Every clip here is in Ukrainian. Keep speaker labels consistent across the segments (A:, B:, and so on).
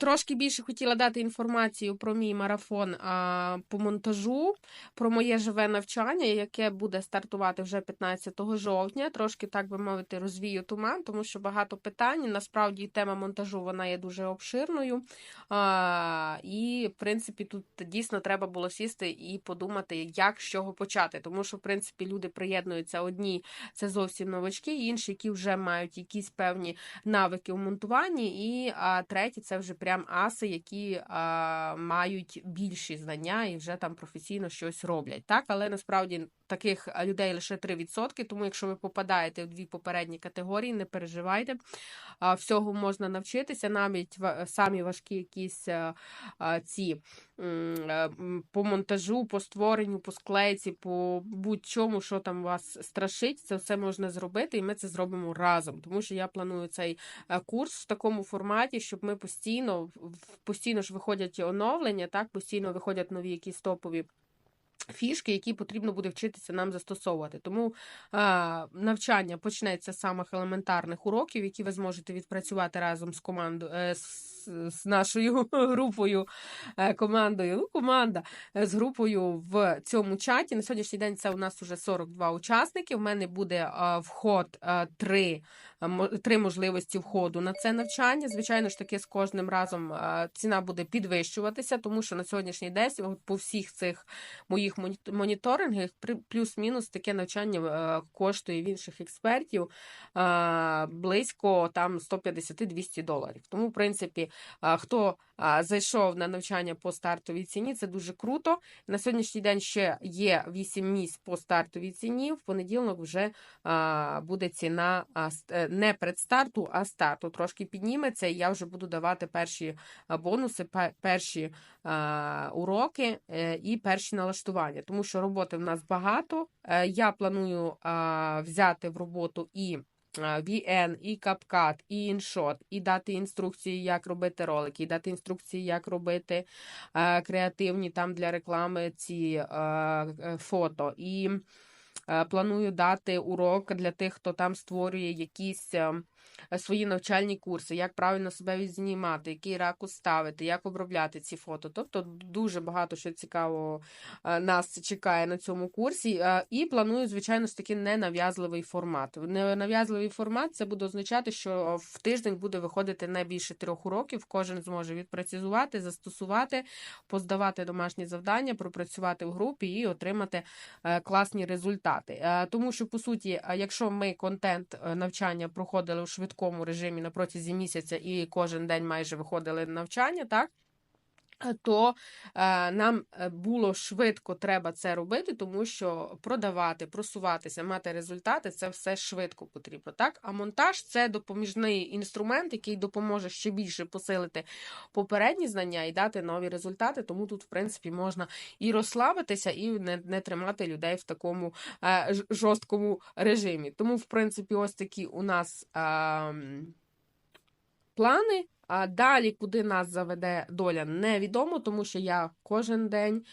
A: Трошки більше хотіла дати інформацію про мій марафон а, по монтажу, про моє живе навчання, яке буде стартувати вже 15 жовтня. Трошки, так би мовити, розвію туман, тому що багато питань. Насправді тема монтажу вона є дуже обширною. А, І, в принципі, тут дійсно треба було сісти і подумати, як з чого почати. Тому що, в принципі, люди приєднуються одні, це зовсім новачки, інші, які вже мають якісь певні навики у монтуванні, і а, треті це вже прям аси, які а, мають більші знання і вже там професійно щось роблять. Так, але насправді таких людей лише 3%, тому якщо ви попадаєте в дві попередні категорії, не переживайте. Всього можна навчитися, навіть самі важкі якісь ці по монтажу, по створенню, по склейці, по будь-чому, що там вас страшить, це все можна зробити, і ми це зробимо разом. Тому що я планую цей е, курс в такому форматі, щоб ми постійно постійно ж виходять оновлення, так постійно виходять нові якісь топові. Фішки, які потрібно буде вчитися нам застосовувати. Тому а, навчання почнеться з самих елементарних уроків, які ви зможете відпрацювати разом з командою е, з, нашою групою е, командою. Ну, команда е, з групою в цьому чаті. На сьогоднішній день це у нас вже 42 учасники. У мене буде вход 3, а, мо- три можливості входу на це навчання. Звичайно ж таки, з кожним разом ціна буде підвищуватися, тому що на сьогоднішній день по всіх цих моїх моніторингах плюс-мінус таке навчання е, коштує в інших експертів е, близько там 150-200 доларів. Тому, в принципі, е, хто зайшов на навчання по стартовій ціні, це дуже круто. На сьогоднішній день ще є 8 місць по стартовій ціні. В понеділок вже буде ціна е, не предстарту, а старту. Трошки підніметься, і я вже буду давати перші бонуси, перші уроки е, і перші налаштування, тому що роботи в нас багато. Е, Я планую взяти в роботу і VN, і CapCut, і InShot, і дати інструкції, як робити ролики, і дати інструкції, як робити е, креативні там для реклами ці е, е, фото. І планую дати урок для тих, хто там створює якісь. Е, Свої навчальні курси, як правильно себе відзнімати, який ракурс ставити, як обробляти ці фото. Тобто дуже багато що цікавого е, нас чекає на цьому курсі. Е, І планую, звичайно ж таки, ненав'язливий формат. Ненав'язливий формат це буде означати, що в тиждень буде виходити не більше трьох уроків. Кожен зможе відпрацювати, застосувати, поздавати домашні завдання, пропрацювати в групі і отримати класні результати. Тому що, по суті, якщо ми контент навчання проходили у швидкому режимі на протязі місяця і кожен день майже виходили на навчання, так? Е, То е, нам е, було швидко треба це робити, тому що продавати, просуватися, мати результати це все швидко потрібно. Так, а монтаж це допоміжний інструмент, який допоможе ще більше посилити попередні знання і дати нові результати. Тому тут, в принципі, можна і розслабитися, і не, не тримати людей в такому жорсткому режимі. Тому, в принципі, ось такі у нас. Плани. А далі, куди нас заведе доля, невідомо, тому що я кожен день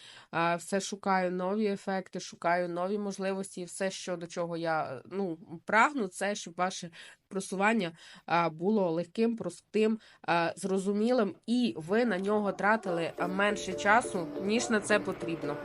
A: все шукаю нові ефекти, шукаю нові можливості, і все, що до чого я ну, прагну, це щоб ваше просування було легким, простим, зрозумілим, і ви на нього тратили менше часу, ніж на це потрібно.